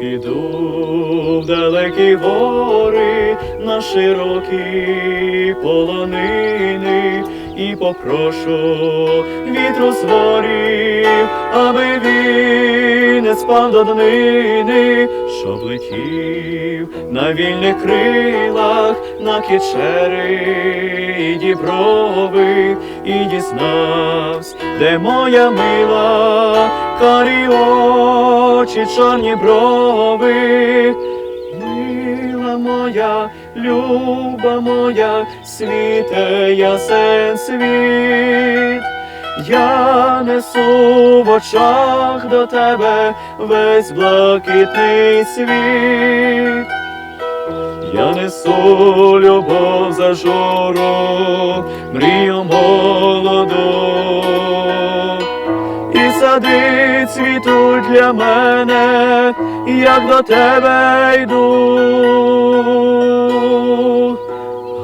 піду в далекі гори, на широкі полонини і попрошу вітру сворів, аби він не спав до днини, щоб летів на вільних крилах, на кічери і діброви, і дізнавсь, де моя мила карі очі, чорні брови. Мила моя, люба моя, світе ясен світ. Я несу в очах до тебе весь блакитний світ. Я несу любов за журу, сади цвітуть для мене, як до тебе йду.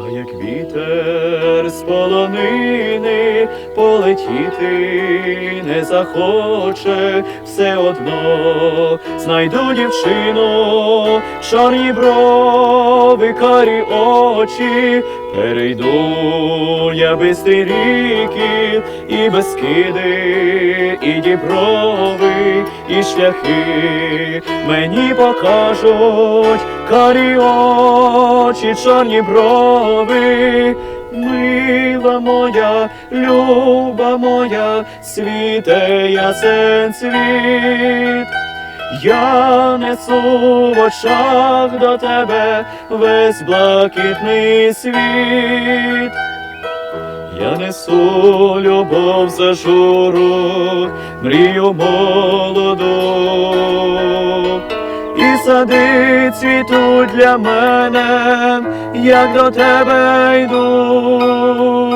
А як вітер з полонини полетіти не захоче, все одно знайду дівчину, чорні брови, карі очі, перейду я бистрі ріки, і безкиди, і діброви, і шляхи мені покажуть карі очі, чорні брови. Мила моя, люба моя, світе ясен світ. Я несу в очах до тебе весь блакитний світ. Я несу любов за журу, мрію молоду, і сади цвітуть для мене, як до тебе йду.